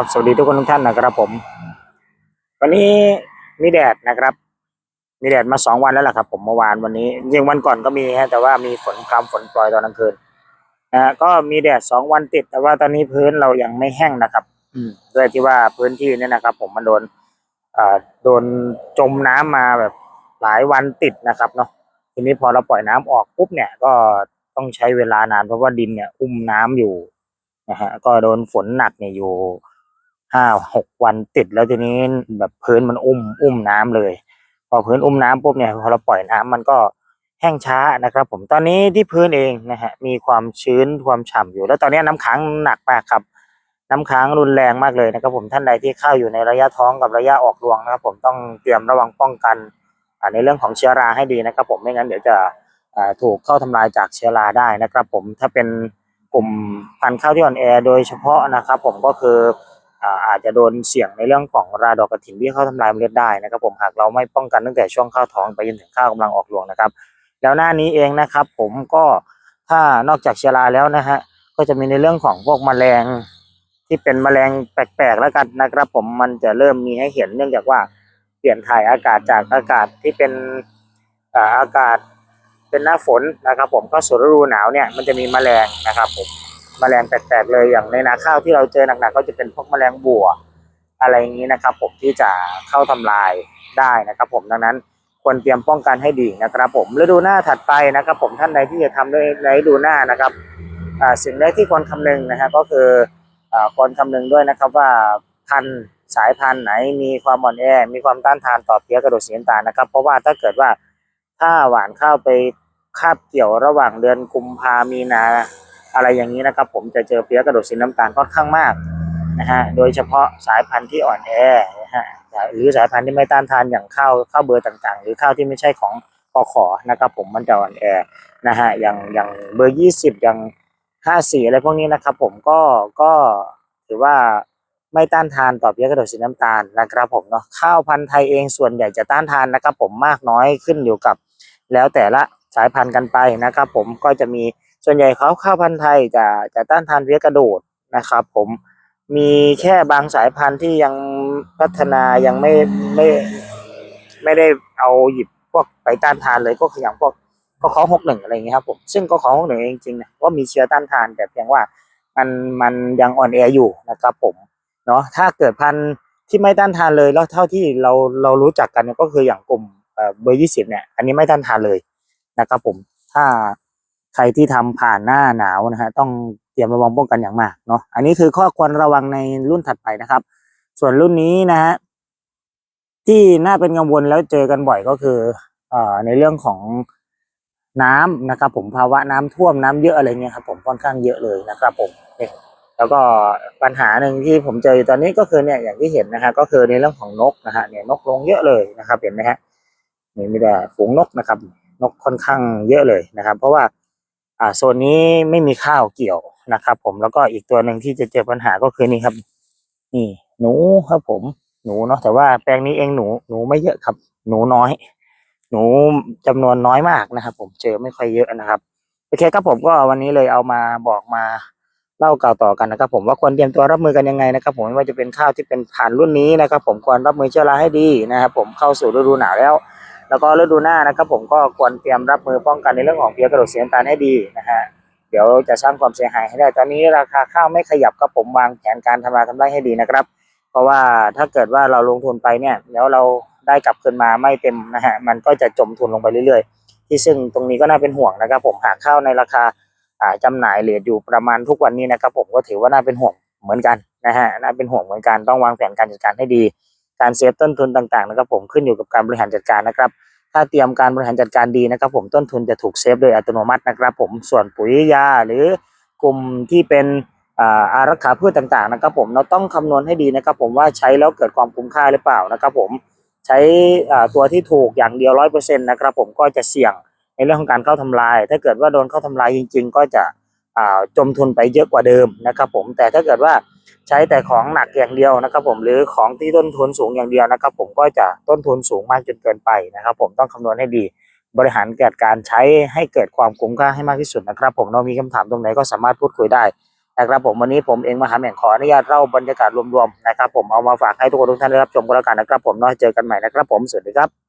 ครับสวัสดีทุกคนทุกท่านนะครับผม วันนี้มีแดดนะครับ มีแดดมาสองวันแล้วล่ะครับ ผมเมื่อวานวันนี้จริงวันก่อนก็มีฮะแต่ว่ามีฝนพรำฝนปล่อยตอนกลางคืนนะก็มีแดดสองวันติด แต่ว่าตอนนี้พื้นเรายังไม่แห้งนะครับ อืมด้วยที่ว่าพื้นที่เนี่ยนะครับ ผมมันโดนอ่าโดนจมน้ำมาแบบหลายวันติดนะครับเนาะทีนี้พอเราปล่อยน้ำออกปุ๊บเนี่ยก็ต้องใช้เวลานานเพราะว่าดินเนี่ย อุ้มน้ำอยู่นะฮะก็โดนฝนหนักเนี่ยอยู่ ห้าหกวันติดแล้วทีนี้แบบพื้นมันอุ้มอุ้มน้ำเลย พอพื้นอุ้มน้ำปุ๊บเนี่ยพอเราปล่อยน้ำมันก็แห้งช้านะครับ ผมตอนนี้ที่พื้นเองนะฮะมีความชื้นความฉ่ำอยู่ แล้วตอนนี้น้ำค้างหนักมากครับ น้ำค้างรุนแรงมากเลยนะครับ ผมท่านใดที่เข้าอยู่ในระยะท้องกับระยะออกรวงนะครับ ผมต้องเตรียมระวังป้องกันในเรื่องของเชื้อราให้ดีนะครับ ผมไม่งั้นเดี๋ยวจะถูกเข้าทำลายจากเชื้อราได้นะครับ ผมถ้าเป็นกลุ่มพันธุ์ข้าวที่อ่อนแอโดยเฉพาะนะครับ ผมก็คือ อาจจะโดนเสี่ยงในเรื่องของราดอกกระถิ่นที่เข้าทำลายเมล็ดได้นะครับ ผมหากเราไม่ป้องกันตั้งแต่ช่วงข้าวท้องไปจนถึงข้าวกำลังออกรวงนะครับ แล้วหน้านี้เองนะครับ ผมก็ถ้านอกจากเชื้อราแล้วนะฮะก็จะมีในเรื่องของพวกแมลงที่เป็นแมลงแปลกๆแล้วกันนะครับ ผมมันจะเริ่มมีให้เห็นเนื่องจากว่าเปลี่ยนถ่ายอากาศจากอากาศที่เป็นอากาศเป็นหน้าฝนนะครับ ผมเข้าสู่ฤดูหนาวเนี่ยมันจะมีแมลงนะครับผม แมลงแปลกๆเลยอย่างในนาข้าวที่เราเจอหนักๆก็จะเป็นพวกแมลงบัวอะไรอย่างนี้นะครับ ผมที่จะเข้าทำลายได้นะครับ ผมดังนั้นควรเตรียมป้องกันให้ดีนะครับ ผมฤดูหน้าถัดไปนะครับ ผมท่านใดที่จะทำด้วยในฤดูหน้านะครับสิ่งแรกที่ควรคำนึงนะฮะก็คืออควรคำนึงด้วยนะครับว่าพันธุ์สายพันธุ์ไหนมีความอ่อนแอ มีความต้านทานต่อเพี้ยกระโดดสีน้ำตาลนะครับ เพราะว่าถ้าเกิดว่าถ้าหวานข้าวไปคาบเกี่ยวระหว่างเดือนกุมภามีนา อะไรอย่างนี้นะครับ ผมจะเจอเพี้ยกระโดดสีน้ำตาลค่อนข้างมากนะฮะโดยเฉพาะสายพันธุ์ที่อ่อนแอนะฮะหรือสายพันธุ์ที่ไม่ต้านทานอย่างข้าวข้าวเบอร์ต่างๆ หรือข้าวที่ไม่ใช่ของปอขอนะครับผมมันจะอ่อนแอนะฮะอย่างอย่างเบอร์ยี่สิบอย่างห้าสี่อะไรพวกนี้นะครับ ผมก็ก็ถือว่าไม่ต้านทานต่อเพี้ยกระโดดสีน้ำตาลนะครับผมเนาะข้าวพันธุ์ไทยเองส่วนใหญ่จะต้านทานนะครับ ผมมากน้อยขึ้นอยู่กับ แล้วแต่ละสายพันธุ์กันไปนะครับ ผมก็จะมี ส่วนใหญ่เขาข้าวพันธุ์ไทยจะจะต้านทานเพี้ยกระโดดนะครับ ผมมีแค่บางสายพันธุ์ที่ยังพัฒนายังไม่ไม่ไม่ได้เอาหยิบพวกไปต้านทานเลยก็คืออย่างพวกก็ขอหกหนึ่งอะไรอย่างเงี้ยครับผมซึ่งก็ขอหกหนึ่งจริงๆนะก็มีเชื้อต้านทานแต่เพียงว่ามันมันยังอ่อนแออยู่นะครับผมเนาะถ้าเกิดพันธุ์ที่ไม่ต้านทานเลยแล้วเท่าที่เราเรารู้จักกันก็คืออย่างกลุ่มเบอร์ยี่สิบเนี่ยอันนี้ไม่ต้านทานเลยนะครับผมถ้า ใครที่ทำผ่านหน้าหนาวนะฮะต้องเตรียมระวังป้องกันอย่างมากเนาะอันนี้คือข้อควรระวังในรุ่นถัดไปนะครับ ส่วนรุ่นนี้นะฮะที่น่าเป็นกังวลแล้วเจอกันบ่อยก็คือเอ่อในเรื่องของน้ำนะครับผมภาวะน้ำท่วมน้ำเยอะอะไรเงี้ยครับผมค่อนข้างเยอะเลยนะครับผมนี่แล้วก็ปัญหาหนึ่งที่ผมเจออยู่ตอนนี้ก็คือเนี่ยอย่างที่เห็นนะฮะก็คือในเรื่องของนกนะฮะเนี่ยนกลงเยอะเลยนะครับ เห็นไหมฮะนี่มีแต่ฝูงนกนะครับ นกค่อนข้างเยอะเลยนะครับ เพราะว่า อ่าโซนนี้ไม่มีข้าวเกี่ยวนะครับ ผมแล้วก็อีกตัวหนึ่งที่จะเจอปัญหาก็คือนี่ครับ นี่ หนูครับผมหนูเนาะแต่ว่าแปลงนี้เองหนูหนูไม่เยอะครับ หนูน้อย หนูจำนวนน้อยมากนะครับ ผมเจอไม่ค่อยเยอะนะครับโอเคครับผมก็วันนี้เลยเอามาบอกมาเล่ากล่าวต่อกันนะครับผมว่าควรเตรียมตัวรับมือกันยังไงนะครับ ผมไม่ว่าจะเป็นข้าวที่เป็นผ่านรุ่นนี้นะครับ ผมควรรับมือเชื้อราให้ดีนะครับ ผมเข้าสู่ฤดูหนาวแล้ว แล้วก็ฤดูหน้านะครับผมก็ควรเตรียมรับมือป้องกันในเรื่องของเพี้ยกระโดดสีน้ำตาลให้ดีนะฮะเดี๋ยวจะสร้างความเสียหายให้ได้ ตอนนี้ราคาข้าวไม่ขยับก็ผมวางแผนการทำลายทำไรให้ดีนะครับ เพราะว่าถ้าเกิดว่าเราลงทุนไปเนี่ยแล้วเราได้กลับคืนมาไม่เต็มนะฮะมันก็จะจมทุนลงไปเรื่อยๆ ที่ซึ่งตรงนี้ก็น่าเป็นห่วงนะครับ ผมหากข้าวในราคาอ่าหน่ายเหรียญอยู่ประมาณทุกวันนี้นะครับ ผมก็ถือว่าน่าเป็นห่วงเหมือนกันนะฮะน่าเป็นห่วงเหมือนกันต้องวางแผนการจัดการให้ดี การเซฟต้นทุนต่างๆนะครับผมขึ้นอยู่กับการบริหารจัดการนะครับถ้าเตรียมการบริหารจัดการดีนะครับผมต้นทุนจะถูกเซฟโดยอัตโนมัตินะครับผมส่วนปุ๋ยยาหรือกลุ่มที่เป็นอ่าอารักขาพืชต่างๆนะครับผมเราต้องคำนวณให้ดีนะครับผมว่าใช้แล้วเกิดความคุ้มค่าหรือเปล่านะครับผมใช้อ่าตัวที่ถูกอย่างเดียวร้อยเปอร์เซ็นต์นะครับผมก็จะเสี่ยงในเรื่องของการเข้าทำลาย ถ้าเกิดว่าโดนเข้าทำลายจริง ๆ ก็จะอ่าจมทุนไปเยอะกว่าเดิมนะครับผมแต่ถ้าเกิดว่า ใช้แต่ของหนักอย่างเดียวนะครับ ผมหรือของที่ต้นทุนสูงอย่างเดียวนะครับ ผมก็จะต้นทุนสูงมากจนเกินไปนะครับ ผมต้องคำนวณให้ดี บริหารเกิดการใช้ให้เกิดความคุ้มค่าให้มากที่สุดนะครับ ผมเรามีคำถามตรงไหนก็สามารถพูดคุยได้นะครับผมวันนี้ผมเองมหาแห่งขออนุญาตเล่าบรรยากาศรวมๆนะครับ ผมเอามาฝากให้ทุกคนทุกท่านได้รับชมกันแล้วกันนะครับ ผมเนาะเจอกันใหม่นะครับ ผมสวัสดีครับ